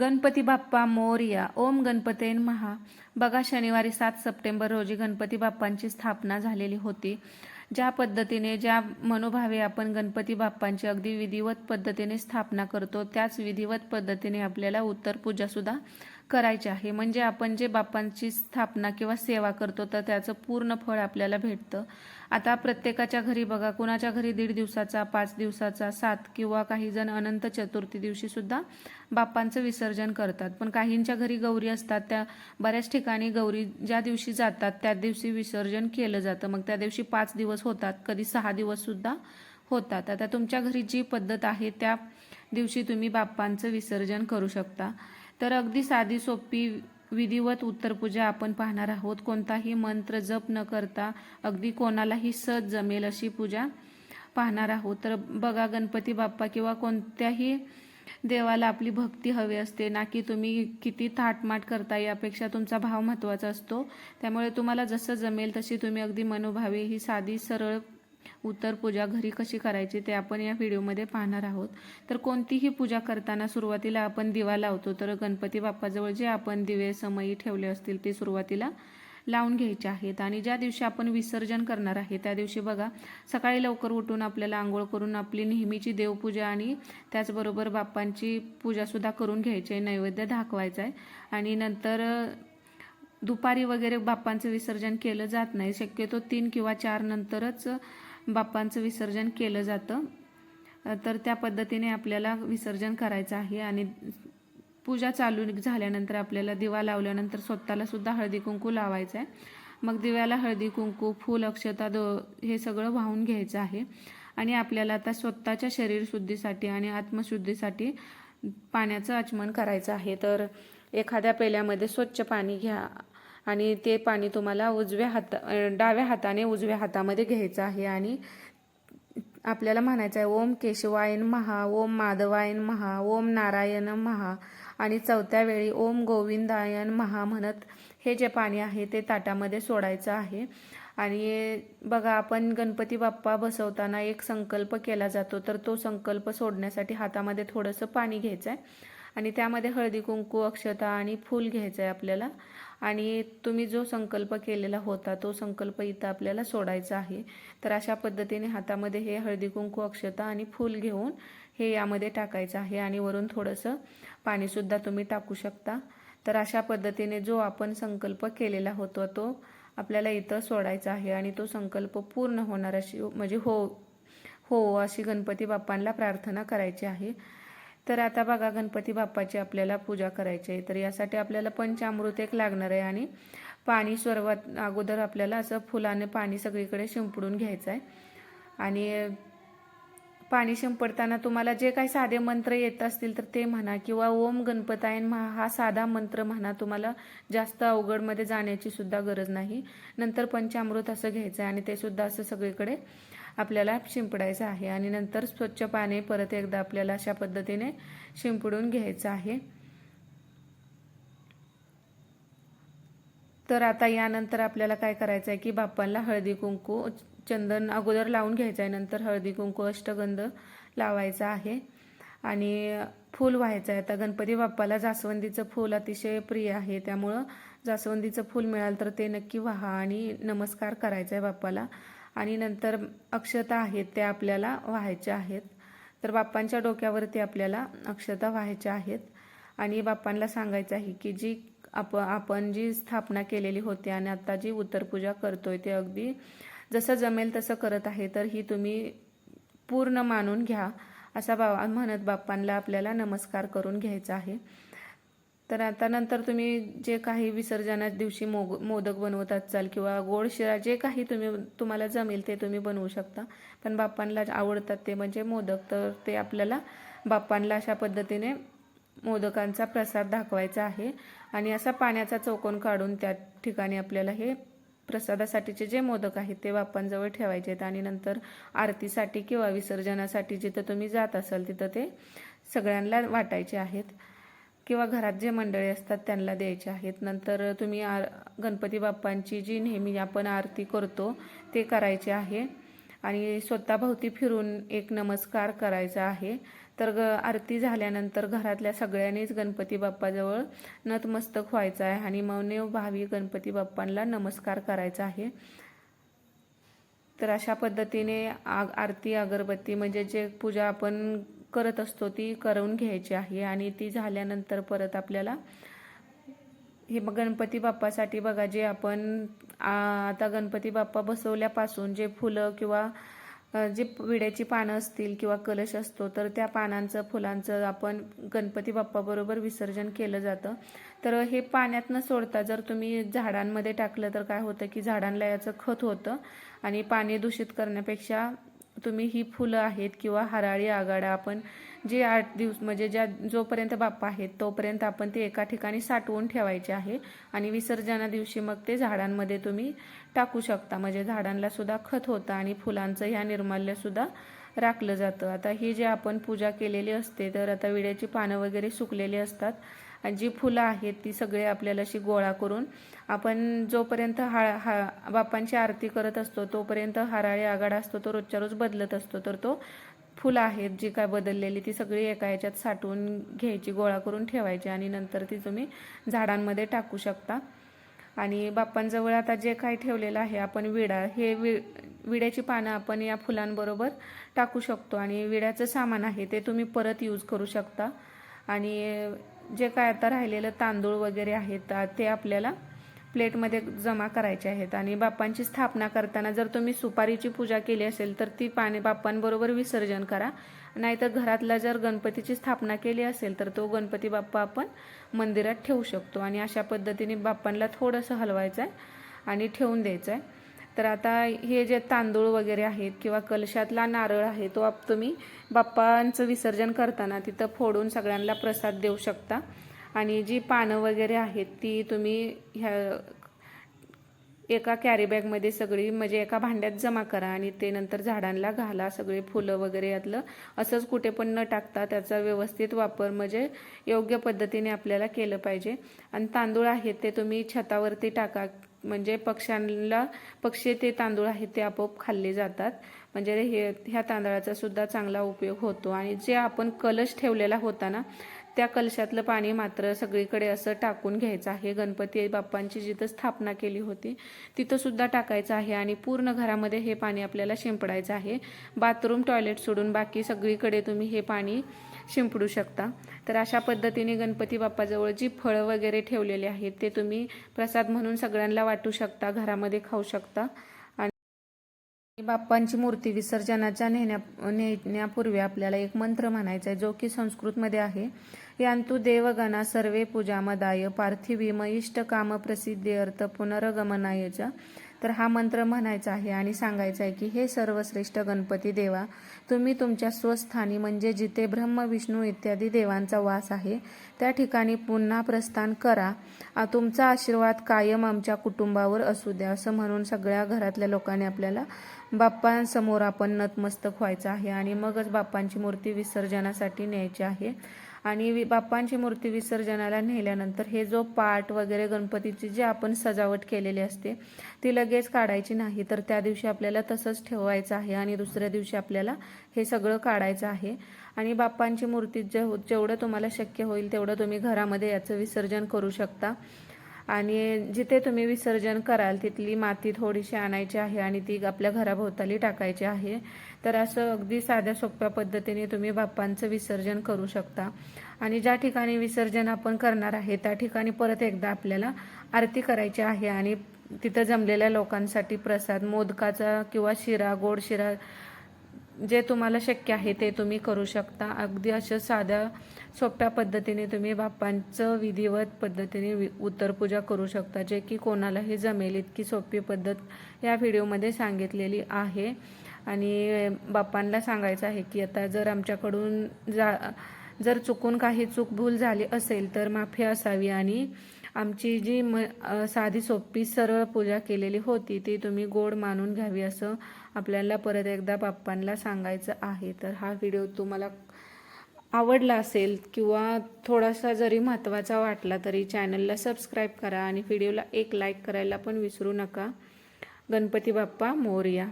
गणपती बाप्पा मोरया ओम गणपतेन महा बघा शनिवारी सात सप्टेंबर रोजी गणपती बाप्पांची स्थापना झालेली होती. ज्या पद्धतीने ज्या मनोभावे आपण गणपती बाप्पांची अगदी विधिवत पद्धतीने स्थापना करतो त्याच विधिवत पद्धतीने आपल्याला उत्तर पूजा सुद्धा करायचे आहे. म्हणजे आपण जे बाप्पांची स्थापना किंवा सेवा करतो तर त्याचं पूर्ण फळ आपल्याला भेटतं. आता प्रत्येकाच्या घरी बघा कुणाच्या घरी दीड दिवसाचा पाच दिवसाचा सात किंवा काही जण अनंत चतुर्थी दिवशी सुद्धा बाप्पांचं विसर्जन करतात. पण काहींच्या घरी गौरी असतात त्या बऱ्याच ठिकाणी गौरी ज्या दिवशी जातात त्या दिवशी विसर्जन केलं जातं. मग त्या दिवशी पाच दिवस होतात कधी सहा दिवस सुद्धा होतात. आता तुमच्या घरी जी पद्धत आहे त्या दिवशी तुम्ही बाप्पांचं विसर्जन करू शकता. तर अगदी साधी सोपी विधिवत उत्तरपूजा आपण पाहणार आहोत. कोणताही मंत्र जप न करता अगदी कोणालाही सहज जमेल अशी पूजा पाहणार आहोत. तर बघा गणपती बाप्पा किंवा कोणत्याही देवाला आपली भक्ती हवी असते ना की तुम्ही किती थाटमाट करता यापेक्षा तुमचा भाव महत्त्वाचा असतो. त्यामुळे तुम्हाला जसं जमेल तशी तुम्ही अगदी मनोभावे ही साधी सरळ उत्तर पूजा घरी कशी करायची ते आपण या व्हिडिओमध्ये पाहणार आहोत. तर कोणतीही पूजा करताना सुरुवातीला आपण दिवा लावतो तर गणपती बाप्पाजवळ जे आपण दिवे समयी ठेवले असतील ते सुरुवातीला लावून घ्यायचे आहेत. आणि ज्या दिवशी आपण विसर्जन करणार आहे त्या दिवशी बघा सकाळी लवकर उठून आपल्याला आंघोळ करून आपली नेहमीची देवपूजा आणि त्याचबरोबर बाप्पांची पूजासुद्धा करून घ्यायची आहे नैवेद्य दाखवायचा आहे. आणि नंतर दुपारी वगैरे बाप्पांचं विसर्जन केलं जात नाही. शक्यतो तीन किंवा चार नंतरच बाप्पांचं विसर्जन केलं जातं. तर त्या पद्धतीने आपल्याला विसर्जन करायचं आहे आणि पूजा चालू झाल्यानंतर आपल्याला दिवा लावल्यानंतर स्वतःला सुद्धा हळदी कुंकू लावायचं आहे. मग दिव्याला हळदी कुंकू फूल अक्षता दो हे सगळं वाहून घ्यायचं आहे. आणि आपल्याला आता स्वतःच्या शरीर शुद्धीसाठी आणि आत्मशुद्धीसाठी पाण्याचं आचमन करायचं आहे. तर एखाद्या पेल्यामध्ये स्वच्छ पाणी घ्या. आणि ते पाणी तुम्हाला उजव्या हाता डाव्या हाताने उजव्या हातामध्ये घ्यायचं आहे आणि आपल्याला म्हणायचं आहे ओम केशवायन महा ओम माधवायन महा ओम नारायण महा आणि चौथ्या वेळी ओम गोविंदायन महा म्हणत हे जे पाणी आहे ते ताटामध्ये सोडायचं आहे. आणि बघा आपण गणपती बाप्पा बसवताना एक संकल्प केला जातो तर तो संकल्प सोडण्यासाठी हातामध्ये थोडंसं पाणी घ्यायचं आहे. आणि त्यामध्ये हळदी कुंकू अक्षता आणि फूल घ्यायचं आहे आपल्याला. आणि तुम्ही जो संकल्प केलेला होता तो संकल्प इथं आपल्याला सोडायचा आहे. तर अशा पद्धतीने हातामध्ये हे हळदी कुंकू अक्षता आणि फूल घेऊन हे यामध्ये टाकायचं आहे आणि वरून थोडंसं पाणीसुद्धा तुम्ही टाकू शकता. तर अशा पद्धतीने जो आपण संकल्प केलेला होतो तो आपल्याला इथं सोडायचा आहे आणि तो संकल्प पूर्ण होणार अशी म्हणजे हो हो अशी गणपती बाप्पांना प्रार्थना करायची आहे. तर आता बघा गणपती बाप्पाची आपल्याला पूजा करायची आहे. तर यासाठी आपल्याला पंचामृत एक लागणार आहे आणि पाणी सर्वात अगोदर आपल्याला असं फुलाने पाणी सगळीकडे शिंपडून घ्यायचं आहे. आणि पाणी शिंपडताना तुम्हाला जे काही साधे मंत्र येत असतील तर ते म्हणा किंवा ओम गणपतायन महा हा साधा मंत्र म्हणा तुम्हाला जास्त अवघडमध्ये जाण्याची सुद्धा गरज नाही. नंतर पंचामृत असं घ्यायचं आहे आणि ते सुद्धा असं सगळीकडे आपल्याला शिंपडायचं आहे आणि नंतर स्वच्छ पाणी परत एकदा आपल्याला अशा पद्धतीने शिंपडून घ्यायचं आहे. तर आता यानंतर आपल्याला काय करायचं आहे की बाप्पांना हळदी कुंकू चंदन अगोदर लावून घ्यायचं आहे नंतर हळदी कुंकू अष्टगंध लावायचा आहे. आणि फूल व्हायचं आहे आता गणपती बाप्पाला जास्वंदीचं फूल अतिशय प्रिय आहे. त्यामुळं जास्वंदीचं फूल मिळालं तर ते नक्की व्हा आणि नमस्कार करायचा आहे बाप्पाला. आणि नंतर अक्षता आहेत त्या आपल्याला व्हायच्या आहेत. तर बाप्पांच्या डोक्यावरती आपल्याला अक्षता व्हायच्या आहेत. आणि बाप्पांना सांगायचं आहे की जी आप आपण जी स्थापना केलेली होती आणि आत्ता जी उत्तरपूजा करतोय ते अगदी जसं जमेल तसं करत आहे तर ही तुम्ही पूर्ण मानून घ्या असा बा म्हणत बाप्पांना आपल्याला नमस्कार करून घ्यायचा आहे. तर आता नंतर तुम्ही जे काही विसर्जना दिवशी मोग मोदक बनवत असाल किंवा गोड शिरा जे काही तुम्ही तुम्हाला जमेल ते तुम्ही बनवू शकता. पण बाप्पांना आवडतात ते म्हणजे मोदक. तर ते आपल्याला बाप्पांना अशा पद्धतीने मोदकांचा प्रसाद दाखवायचा आहे. आणि असा पाण्याचा चौकोन काढून त्या ठिकाणी आपल्याला हे प्रसादासाठीचे जे मोदक आहेत ते बाप्पांजवळ ठेवायचे आहेत. आणि नंतर आरतीसाठी किंवा विसर्जनासाठी जिथं तुम्ही जात असाल तिथं ते सगळ्यांना वाटायचे आहेत. किंवा घरात जे मंडळी असतात त्यांना द्यायचे आहेत. नंतर तुम्ही आर गणपती बाप्पांची जी नेहमी आपण आरती करतो ते करायचे आहे. आणि स्वतःभोवती फिरून एक नमस्कार करायचा आहे. तर ग आरती झाल्यानंतर घरातल्या सगळ्यांनीच गणपती बाप्पाजवळ नतमस्तक व्हायचं आहे आणि मौनेव भावी गणपती बाप्पांना नमस्कार करायचा आहे. तर अशा पद्धतीने आग आरती अगरबत्ती म्हणजे जे पूजा आपण करत असतो ती करून घ्यायची आहे आणि ती झाल्यानंतर परत आपल्याला हे गणपती बाप्पासाठी बघा जे आपण आता गणपती बाप्पा बसवल्यापासून जे फुलं किंवा जे विड्याची पानं असतील किंवा कलश असतो तर त्या पानांचं फुलांचं आपण गणपती बाप्पाबरोबर विसर्जन केलं जातं. तर हे पाण्यात न सोडता जर तुम्ही झाडांमध्ये टाकलं तर काय होतं की झाडांना याचं खत होतं आणि पाणी दूषित करण्यापेक्षा तुम्ही ही फुलं आहेत किंवा हराळी आघाडा आपण जे आठ दिवस म्हणजे ज्या जोपर्यंत बाप्पा आहेत तोपर्यंत आपण ते एका ठिकाणी साठवून ठेवायचे आहे. आणि विसर्जना दिवशी मग ते झाडांमध्ये तुम्ही टाकू शकता. म्हणजे झाडांना सुद्धा खत होतं आणि फुलांचं ह्या निर्माल्यसुद्धा राखलं जातं. आता ही जे आपण पूजा केलेली असते तर आता विड्याची पानं वगैरे सुकलेली असतात जी फुलं आहेत ती सगळे आपल्याला अशी गोळा करून आपण जोपर्यंत हा हा बापांची आरती करत असतो तोपर्यंत हराळी आघाडा असतो तो रोजच्या रोज बदलत असतो. तर तो फुलं आहेत जी काय बदललेली ती सगळी एका ह्याच्यात साठवून घ्यायची गोळा करून ठेवायची आणि नंतर ती तुम्ही झाडांमध्ये टाकू शकता. आणि बाप्पांजवळ आता जे काय ठेवलेलं आहे आपण विडा हे वि विड्याची पानं आपण या फुलांबरोबर टाकू शकतो. आणि विड्याचं सामान आहे ते तुम्ही परत यूज करू शकता. आणि जे काय आता राहिलेलं तांदूळ वगैरे आहेत ते आपल्याला प्लेटमध्ये जमा करायचे आहेत. आणि बाप्पांची स्थापना करताना जर तुम्ही सुपारीची पूजा केली असेल तर ती पाणी बाप्पांबरोबर विसर्जन करा. नाहीतर घरातला जर गणपतीची स्थापना केली असेल तर तो गणपती बाप्पा आपण मंदिरात ठेवू शकतो. आणि अशा पद्धतीने बाप्पांना थोडंसं हलवायचं आहे आणि ठेवून द्यायचं आहे तर आता हे जे तांदूळ वगैरे आहेत किंवा कलशातला नारळ आहे तो आप तुम्ही बाप्पांचं विसर्जन करताना तिथं फोडून सगळ्यांना प्रसाद देऊ शकता. आणि जी पानं वगैरे आहेत ती तुम्ही ह्या एका कॅरीबॅगमध्ये सगळी म्हणजे एका भांड्यात जमा करा आणि ते नंतर झाडांना घाला सगळे फुलं वगैरे यातलं. असंच कुठे पण न टाकता त्याचा व्यवस्थित वापर म्हणजे योग्य पद्धतीने आपल्याला केलं पाहिजे. आणि तांदूळ आहेत ते तुम्ही छतावरती टाका म्हणजे पक्ष्यांना पक्षी ते तांदूळ आहेत ते आपोआप खाल्ले जातात. म्हणजे हे ह्या तांदळाचा सुद्धा चांगला उपयोग होतो. आणि जे आपण कलश ठेवलेला होता ना त्या कलशातलं पाणी मात्र सगळीकडे असं टाकून घ्यायचं आहे. गणपती बाप्पांची जिथं स्थापना केली होती तिथं सुद्धा टाकायचं आहे. आणि पूर्ण घरामध्ये हे पाणी आपल्याला शिंपडायचं आहे. बाथरूम टॉयलेट सोडून बाकी सगळीकडे तुम्ही हे पाणी शिंपडू शकता. तर अशा पद्धतीने गणपती बाप्पाजवळ जी फळं वगैरे ठेवलेली आहेत ते तुम्ही प्रसाद म्हणून सगळ्यांना वाटू शकता घरामध्ये खाऊ शकता. आणि बाप्पांची मूर्ती विसर्जनाच्या नेण्या नेण्यापूर्वी आपल्याला एक मंत्र म्हणायचा आहे जो की संस्कृतमध्ये आहे यांतु देवगणा सर्वे पूजामदाय पार्थिवीम इष्ट काम प्रसिद्धी अर्थ पुनर्गमनायचा. तर हा मंत्र म्हणायचा आहे आणि सांगायचा आहे की हे सर्वश्रेष्ठ गणपती देवा तुम्ही तुमच्या स्वस्थानी म्हणजे जिथे ब्रह्म विष्णू इत्यादी देवांचा वास आहे त्या ठिकाणी पुन्हा प्रस्थान करा. तुमचा आशीर्वाद कायम आमच्या कुटुंबावर असू द्या असं म्हणून सगळ्या घरातल्या लोकांनी आपल्याला बाप्पांसमोर आपण नतमस्तक व्हायचं आहे आणि मगच बाप्पांची मूर्ती विसर्जनासाठी न्यायची आहे. आणि वि- बाप्पांची मूर्ती विसर्जनाला नेल्यानंतर हे जो पाट वगैरे गणपतीची जी आपण सजावट केलेली असते ती लगेच काढायची नाही. तर त्या दिवशी आपल्याला तसंच ठेवायचं आहे आणि दुसऱ्या दिवशी आपल्याला हे सगळं काढायचं आहे. आणि बाप्पांची मूर्ती जे जेवढं तुम्हाला शक्य होईल तेवढं तुम्ही घरामध्ये याचं विसर्जन करू शकता. आणि जिथे तुम्ही विसर्जन कराल तिथली माती थोडीशी आणायची आहे आणि ती आपल्या घराभोवताली टाकायची आहे. तर असं अगदी साध्या सोप्या पद्धतीने तुम्ही बाप्पांचं विसर्जन करू शकता. आणि ज्या ठिकाणी विसर्जन आपण करणार आहे त्या ठिकाणी परत एकदा आपल्याला आरती करायची आहे. आणि तिथं जमलेल्या लोकांसाठी प्रसाद मोदकाचा किंवा शिरा गोड शिरा जे तुम्हाला शक्य आहे ते तुम्ही करू शकता. अगदी अशा साध्या सोप्या पद्धतीने तुम्ही बाप्पांचं विधिवत पद्धतीने वि उत्तरपूजा करू शकता जे की कोणालाही जमेल इतकी सोपी पद्धत या व्हिडिओमध्ये सांगितलेली आहे. आणि बाप्पांना सांगायचं आहे की आता जर आमच्याकडून जा जर चुकून काही चूक भूल झाली असेल तर माफी असावी आणि आमची जी म साधी सोपी सरळ पूजा केलेली होती ती तुम्ही गोड मानून घ्यावी असं आपल्याला परत एकदा बाप्पांना सांगायचं आहे. तर हा व्हिडिओ तुम्हाला आवडला असेल किंवा थोडासा जरी महत्त्वाचा वाटला तरी चॅनलला सबस्क्राईब करा आणि व्हिडिओला एक लाईक करायला पण विसरू नका. गणपती बाप्पा मोरया.